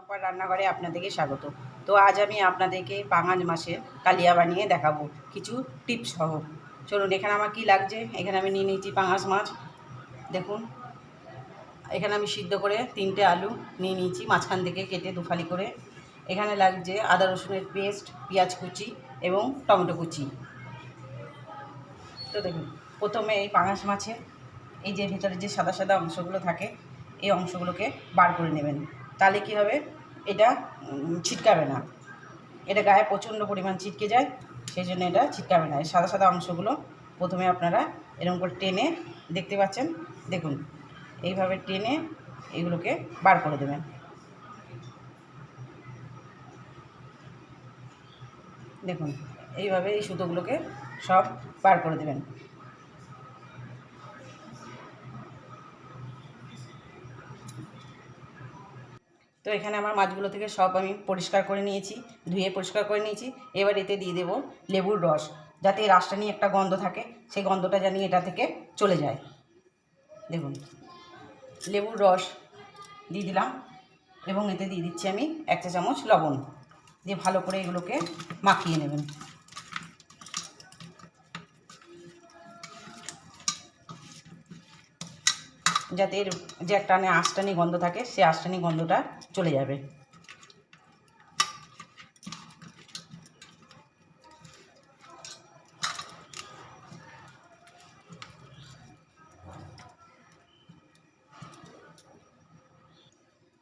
চম্পার রান্নাঘরে আপনাদেরকে স্বাগত। তো আজ আমি আপনাদেরকে পাঙাশ মাসের কালিয়া বানিয়ে দেখাবো, কিছু টিপস সহ। চলুন, এখানে আমার কি লাগছে? এখানে আমি নিয়ে নিয়েছি পাঙাশ মাছ। দেখুন, এখানে আমি সিদ্ধ করে তিনটে আলু নিয়ে নিয়েছি, মাঝখান থেকে কেটে দুফালি করে। এখানে লাগছে আদা রসুনের পেস্ট, পেঁয়াজ কুচি এবং টমেটো কুচি। তো দেখুন, প্রথমে এই পাঙাশ মাছের এই যে ভিতরে যে সাদা সাদা অংশগুলো থাকে, এই অংশগুলোকে বার করে নেবেন। তাহলে কি হবে? এটা ছিটকাবে না। এটা গায়ে প্রচণ্ড পরিমাণ ছিটকে যায় সেই জন্য এটা ছিটকাবে না। এই সাদা সাদা অংশগুলো প্রথমে আপনারা এরকম করে টেনে দেখতে পাচ্ছেন। দেখুন, এইভাবে টেনে এগুলোকে বার করে দেবেন। দেখুন, এইভাবে এই সুতোগুলোকে সব বার করে দেবেন। তো এখানে আমার মাছগুলো থেকে সব আমি পরিষ্কার করে নিয়েছি, ধুয়ে পরিষ্কার করে নিয়েছি। এবার এতে দিয়ে দেবো লেবুর রস, যাতে রাসটা নিয়ে একটা গন্ধ থাকে, সেই গন্ধটা জানি এটা থেকে চলে যায়। দেখুন, লেবুর রস দিয়ে দিলাম এবং এতে দিয়ে দিচ্ছি আমি এক চা চামচ লবণ। দিয়ে ভালো করে এগুলোকে মাখিয়ে নেবেন। যাতে এর যে একটা আঁশটানি গন্ধ থাকে সেই আঁশটানি গন্ধটা চলে যাবে।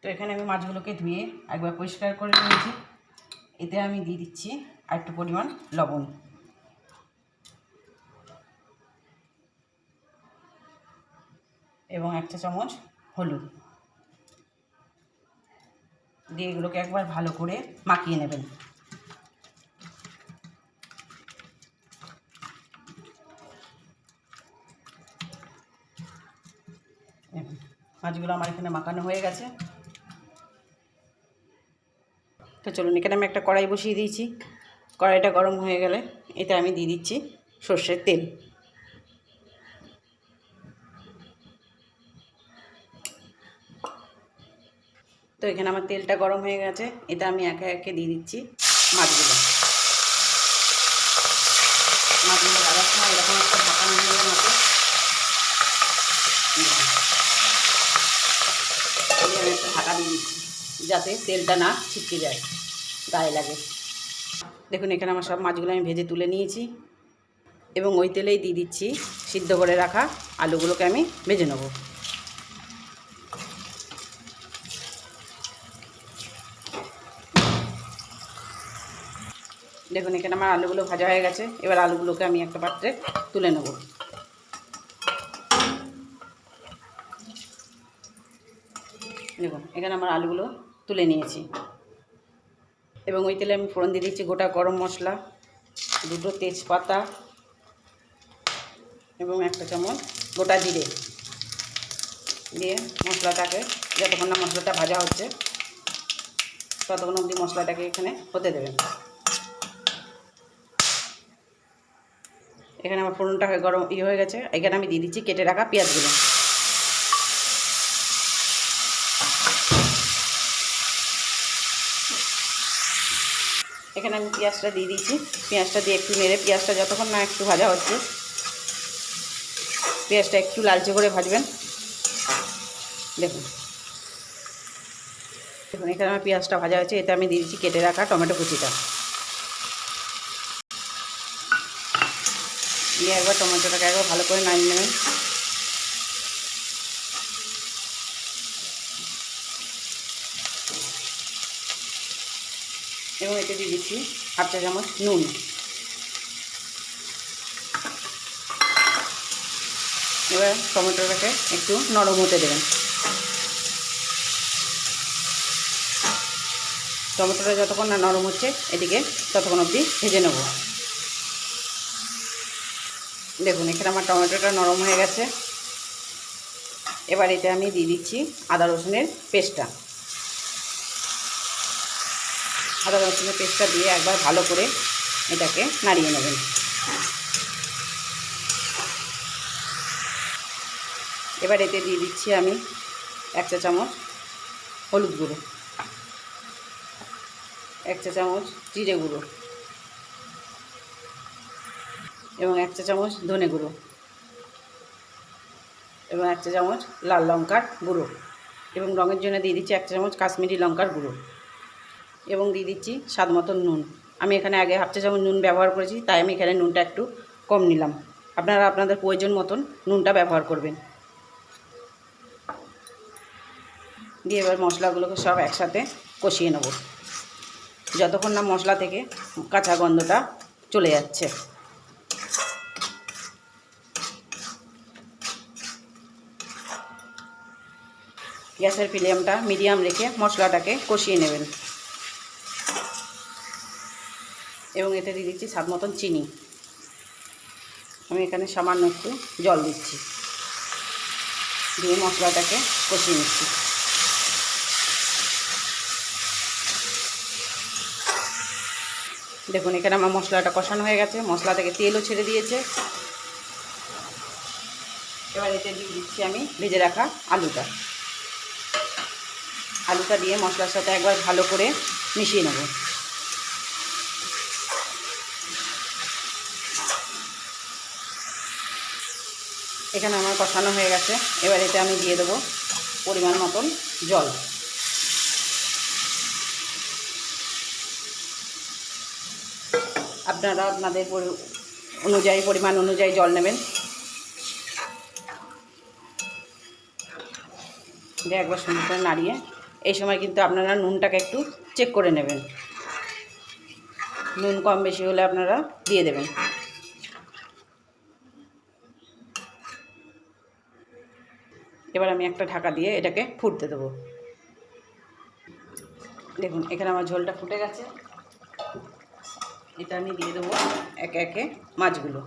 তো এখানে আমি মাছগুলোকে ধুয়ে একবার পরিষ্কার করে নিয়েছি। এতে আমি দিয়ে দিচ্ছি আর একটু পরিমাণ লবণ। এবং একটা চামচ হলুদ। দিয়ে এগুলোকে একবার ভালো করে মাখিয়ে নেবেন। মাছগুলো আমার এখানে মাখানো হয়ে গেছে। তো চলুন, এখানে আমি একটা কড়াই বসিয়ে দিয়েছি। কড়াইটা গরম হয়ে গেলে এতে আমি দিয়ে দিচ্ছি সর্ষের তেল। তো এখানে আমার তেলটা গরম হয়ে গেছে। এটা আমি একে একে দিয়ে দিচ্ছি মাছগুলো। মাছগুলো ভাজার সময় এরকম একটা ঢাকা নিয়ে মতো আমি একটা ঢাকা দিয়ে দিচ্ছি, যাতে তেলটা না ছিটকে যায়, গায়ে লাগে। দেখুন, এখানে আমার সব মাছগুলো আমি ভেজে তুলে নিয়েছি এবং ওই তেলেই দিয়ে দিচ্ছি সিদ্ধ করে রাখা আলুগুলোকে আমি ভেজে নেব। দেখুন, এখানে আমার আলুগুলো ভাজা হয়ে গেছে। এবার আলুগুলোকে আমি একটা পাত্রে তুলে নেব। দেখুন, এখানে আমার আলুগুলো তুলে নিয়েছি। এবং ওই তেলে আমি ফোড়ন দিয়ে দিচ্ছি গোটা গরম মশলা, দুটো তেজপাতা এবং একটা চামচ গোটা জিরে দিয়ে মশলাটাকে, যতক্ষণ না মশলাটা ভাজা হচ্ছে, ততক্ষণ অবধি মশলাটাকে এখানে হতে দেবেন। এখানে আমার ফোড়নটা গরম ইয়ে হয়ে গেছে। এখানে আমি দিয়ে দিচ্ছি কেটে রাখা পেঁয়াজগুলো। এখানে আমি পেঁয়াজটা দিয়ে দিচ্ছি। পেঁয়াজটা দিয়ে একটু নেড়ে পেঁয়াজটা যতক্ষণ না একটু ভাজা হচ্ছে, পেঁয়াজটা একটু লালচে করে ভাজবেন। দেখুন। দেখুন, এখানে আমার পেঁয়াজটা ভাজা হয়েছে, এতে আমি দিয়ে দিচ্ছি কেটে রাখা টমেটো কুচিটা। দিয়ে একবার টমেটোটাকে একবার ভালো করে নামিয়ে নেবেন। এবং এতে দিয়ে দিচ্ছি হাফ চা চামচ নুন। এবার টমেটোটাকে একটু নরম হতে দেবেন। টমেটোটা যতক্ষণ না নরম হচ্ছে, এদিকে ততক্ষণ অবধি ভেজে নেব। দেখুন, এখানে আমার টমেটোটা নরম হয়ে গেছে। এবার এতে আমি দিয়ে দিচ্ছি আদা রসুনের পেস্টটা। আদা রসুনের পেস্টটা দিয়ে একবার ভালো করে এটাকে নাড়িয়ে নেবেন। এবার এতে দিয়ে দিচ্ছি আমি এক চা চামচ হলুদ গুঁড়ো, এক চা চামচ জিরে গুঁড়ো। এবং এক চা চামচ ধনে গুঁড়ো এবং এক চা চামচ লাল লঙ্কার গুঁড়ো এবং রঙের জন্য দিয়ে দিচ্ছি এক চা চামচ কাশ্মীরি লঙ্কার গুঁড়ো এবং দিয়ে দিচ্ছি স্বাদ মতন নুন। আমি এখানে আগে হাফ চা চামচ নুন ব্যবহার করেছি, তাই আমি এখানে নুনটা একটু কম নিলাম। আপনারা আপনাদের প্রয়োজন মতন নুনটা ব্যবহার করবেন। দিয়ে এবার মশলাগুলোকে সব একসাথে কষিয়ে নেব। যতক্ষণ না মশলা থেকে কাঁচা গন্ধটা চলে যাচ্ছে। গ্যাসের ফ্লেমটা মিডিয়াম রেখে মশলাটাকে কষিয়ে নেবেন। এবং এতে দিয়ে দিচ্ছি স্বাদ মতন চিনি। আমি এখানে সামান্য একটু জল দিচ্ছি। দিয়ে মশলাটাকে কষিয়ে নিচ্ছি। দেখুন, এখানে আমার মশলাটা কষানো হয়ে গেছে। মশলা থেকে তেলও ছেড়ে দিয়েছে। এবার এতে দিয়ে দিচ্ছি আমি ভেজে রাখা আলুটা। আলুটা দিয়ে মশলার সাথে একবার ভালো করে মিশিয়ে নেব। এখানে আমার কষানো হয়ে গেছে। এবার এতে আমি দিয়ে দেবো পরিমাণ মতন জল। আপনারা আপনাদের অনুযায়ী, পরিমাণ অনুযায়ী জল নেবেন। দিয়ে একবার সুন্দর করে নাড়িয়ে এই সময় কিন্তু আপনারা নুনটাকে একটু চেক করে নেবেন। নুন কম বেশি হলে আপনারা দিয়ে দেবেন। এবার আমি একটা ঢাকা দিয়ে এটাকে ফুটতে দেবো। দেখুন, এখানে আমার ঝোলটা ফুটে গেছে। এটা আমি দিয়ে দেবো একে একে মাছগুলো।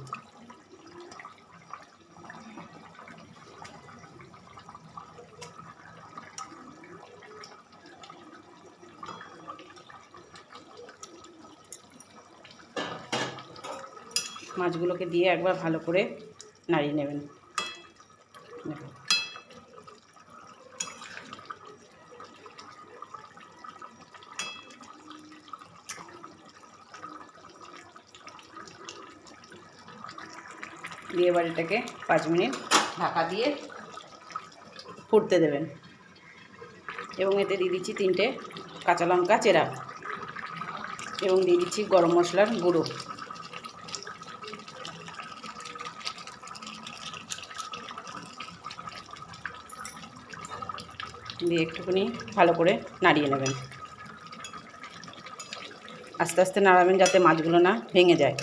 মাছগুলোকে দিয়ে একবার ভালো করে নাড়িয়ে নেবেন। দিয়ে এবার এটাকে পাঁচ মিনিট ঢাকা দিয়ে ফুটতে দেবেন। এবং এতে দিয়ে দিচ্ছি তিনটে কাঁচা লঙ্কা চেরা। এবং দিয়ে দিচ্ছি গরম মশলার গুঁড়ো। দিয়ে একটুখানি ভালো করে নাড়িয়ে নেবেন। আস্তে আস্তে নাড়াবেন যাতে মাছগুলো না ভেঙে যায়।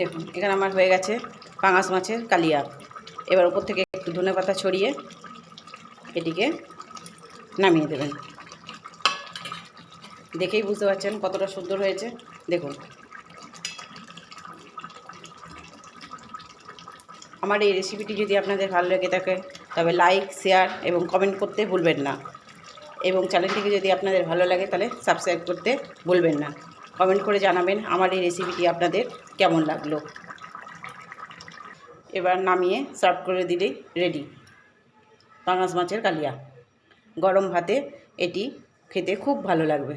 দেখুন, এখানে আমার হয়ে গেছে পাঙাশ মাছের কালিয়া। এবার উপর থেকে একটু ধনে পাতা ছড়িয়ে এটিকে নামিয়ে দেবেন। দেখেই বুঝতে পারছেন কতটা সুন্দর হয়েছে। দেখুন আমার এই রেসিপিটি যদি আপনাদের ভালো লেগে থাকে, তবে লাইক শেয়ার এবং কমেন্ট করতে ভুলবেন না। এবং চ্যানেলটিকে যদি আপনাদের ভালো লাগে, তাহলে সাবস্ক্রাইব করতে ভুলবেন না। কমেন্ট করে জানাবেন আমার এই রেসিপিটি আপনাদের কেমন লাগল। এবার নামিয়ে সার্ভ করে দিলেই রেডি পাঙাশ মাছের কালিয়া। গরম ভাতে এটি খেতে খুব ভালো লাগবে।